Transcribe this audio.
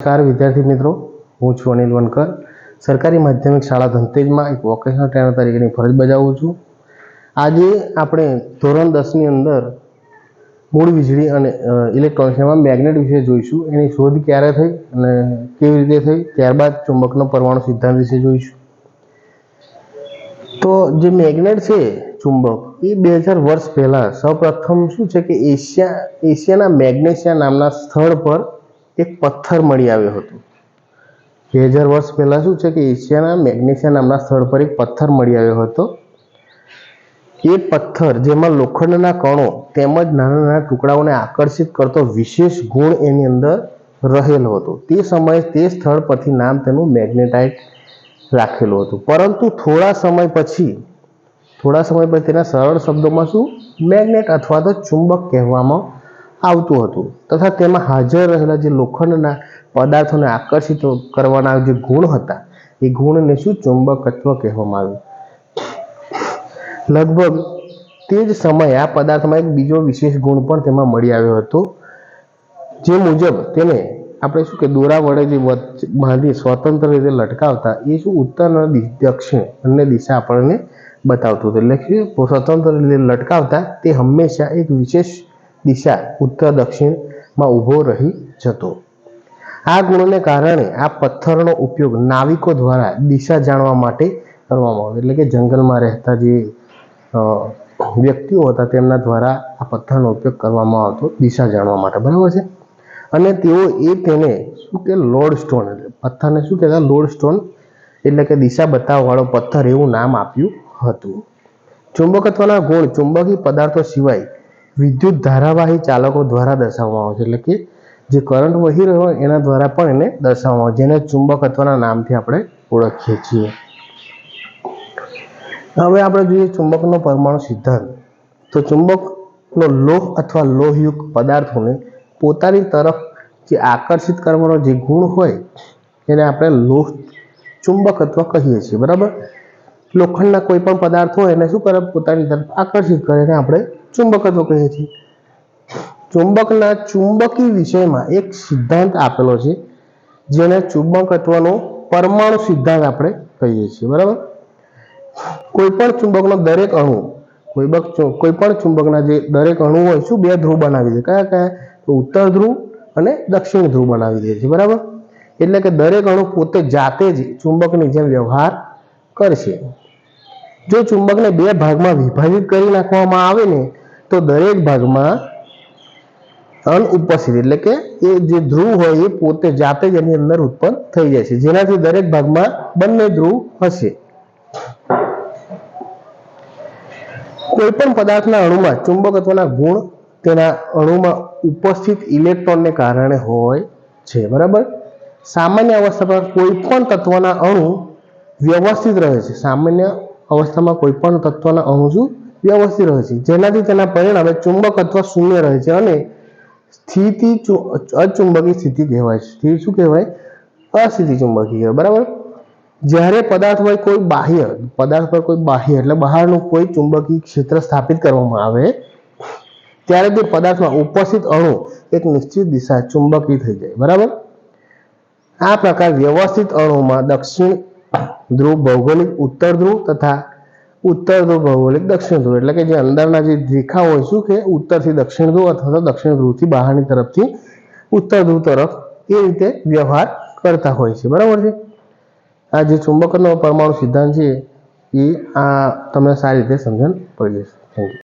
નમસ્કાર વિદ્યાર્થી મિત્રો, હું છું અનિલ વનકર. સરકારી માધ્યમિક શાળા ધંતેજમાં એક વોકેશનલ ટ્રેનર તરીકેની ફરજ બજાવું છું. આજે આપણે ધોરણ દસની અંદર મૂળ વીજળી અને ઇલેક્ટ્રોનિક્સમાં મેગ્નેટ વિશે જોઈશું. એની શોધ ક્યારે થઈ અને કેવી રીતે થઈ, ત્યારબાદ ચુંબકનો પરમાણુ સિદ્ધાંત વિશે જોઈશું. તો જે મેગ્નેટ છે ચુંબક, એ બે હજાર વર્ષ પહેલાં સૌપ્રથમ શું છે કે એશિયા, એશિયાના મેગ્નેશિયા નામના સ્થળ પર એક પથ્થર મળી આવ્યો હતો. બે હજાર વર્ષ પહેલાં શું છે કે એશિયાના મેગ્નેશિયા નામના સ્થળ પર એક પથ્થર મળી આવ્યો હતો. એ પથ્થર જેમાં લોખંડના કણો તેમજ નાના નાના ટુકડાઓને આકર્ષિત કરતો વિશેષ ગુણ એની અંદર રહેલો હતો. તે સમયે તે સ્થળ પરથી નામ તેનું મેગ્નેટાઇટ રાખેલું હતું. પરંતુ થોડા સમય પછી, થોડા સમય પછી તેના સરળ શબ્દોમાં શું? મેગ્નેટ અથવા તો ચુંબક કહેવામાં આવતું હતું. તથા તેમાં હાજર રહેલા જે લોખંડના પદાર્થોને આકર્ષિત કરવાના જે ગુણ હતા, એ ગુણને શું ચુંબકત્વ કહેવામાં આવ્યું? લગભગ તે જ સમયે આ પદાર્થમાં એક બીજો વિશેષ ગુણ પણ તેમાં મળી આવ્યો હતો, જે મુજબ તેને આપણે શું કે દોરા વડે જે બાંધી સ્વતંત્ર રીતે લટકાવતા, એ શું ઉત્તર અને દક્ષિણ બંને દિશા આપણને બતાવતું હતું. એટલે સ્વતંત્ર રીતે લટકાવતા તે હંમેશા એક વિશેષ દિશા ઉત્તર દક્ષિણમાં ઊભો રહી જતો. આ ગુણને કારણે આ પથ્થરનો ઉપયોગ નાવિકો દ્વારા દિશા જાણવા માટે કરવામાં આવે. એટલે કે જંગલમાં રહેતા જે વ્યક્તિઓ હતા તેમના દ્વારા આ પથ્થરનો ઉપયોગ કરવામાં આવતો દિશા જાણવા માટે. બરાબર છે? અને તેઓ એ તેને શું કે લોડ સ્ટોન પથ્થરને શું કહેતા? લોડ સ્ટોન એટલે કે દિશા બતાવવાળો પથ્થર એવું નામ આપ્યું હતું. ચુંબકત્વના ગુણ ચુંબકીય પદાર્થો સિવાય વિદ્યુત ધારાવાહી ચાલકો દ્વારા દર્શાવવામાં આવે છે. એટલે કે જે કરંટ વહી રહ્યો હોય એના દ્વારા પણ એને દર્શાવવામાં આવે જેને ચુંબકત્વના નામથી આપણે ઓળખીએ છીએ. હવે આપણે જોઈએ ચુંબકનો પરમાણુ સિદ્ધાંત. તો ચુંબકનો લોહ અથવા લોહયુક્ત પદાર્થોને પોતાની તરફ જે આકર્ષિત કરવાનો જે ગુણ હોય એને આપણે લોહ ચુંબકત્વ કહીએ છીએ. બરાબર? લોખંડના કોઈ પણ પદાર્થ હોય એને શું કરે? પોતાની તરફ આકર્ષિત કરે. એને આપણે ચુંબકત્વ કહીએ છીએ ચુંબકના ચુંબકી વિષયમાં એક સિદ્ધાંત આપેલો છે, જેને ચુંબકત્વનો પરમાણુ સિદ્ધાંત આપણે કહીએ છીએ, બરાબર? કોઈ પણ ચુંબકનો દરેક અણુ, કોઈ કોઈ પણ ચુંબકના જે દરેક અણુ હોય, શું બે ધ્રુવ બનાવી દે? કયા કયા? તો ઉત્તર ધ્રુવ અને દક્ષિણ ધ્રુવ બનાવી દે છે, બરાબર? એટલે કે દરેક અણુ પોતે જાતે જ ચુંબકની જેમ વ્યવહાર કરશે. જો ચુંબકને બે ભાગમાં વિભાજિત કરી નાખવામાં આવે ને, તો દરેક ભાગમાં અનુપસ્થિત એટલે કે એ જે ધ્રુવ હોય એ પોતે જાતે જ એની અંદર ઉત્પન્ન થઈ જાય છે. જેનાથી દરેક ભાગમાં બંને ધ્રુવ હશે. કોઈ પણ પદાર્થના અણુમાં ચુંબકત્વના ગુણ તેના અણુમાં ઉપસ્થિત ઇલેક્ટ્રોનને કારણે હોય છે, બરાબર? સામાન્ય અવસ્થામાં કોઈ પણ તત્વના અણુ વ્યવસ્થિત રહે છે. સામાન્ય અવસ્થામાં કોઈ પણ તત્વના અણુજુ વ્યવસ્થિત રહે છે. જેનાથી તેના પરિણામે ચુંબકત્વ શૂન્ય રહે છે અને સ્થિતિ અચુંબકી સ્થિતિ કહેવાય છે. સ્થિતિ શું કહેવાય? અસ્થિતિ ચુંબકી બરાબર? જ્યારે પદાર્થ હોય કોઈ બાહ્ય, પદાર્થ પર કોઈ બાહ્ય, એટલે બહારનું કોઈ ચુંબકીય ક્ષેત્ર સ્થાપિત કરવામાં આવે, ત્યારે તે પદાર્થમાં ઉપસ્થિત અણુ એક નિશ્ચિત દિશા ચુંબકી થઈ જાય. બરાબર? આ પ્રકાર વ્યવસ્થિત અણુમાં દક્ષિણ ધ્રુવ ભૌગોલિક, ઉત્તર ધ્રુવ તથા ઉત્તર ધ્રુવ ભૌગોલિક, દક્ષિણ ધ્રુવ. એટલે કે જે અંદરના જે રેખા હોય, શું કે ઉત્તરથી દક્ષિણ ધ્રુવ અથવા તો દક્ષિણ ધ્રુવથી બહારની તરફથી ઉત્તર ધ્રુવ તરફ એ રીતે વ્યવહાર કરતા હોય છે. બરાબર છે? આ જે ચુંબકનો પરમાણુ સિદ્ધાંત છે એ આ તમને સારી રીતે સમજણ પડી જશે. Thank you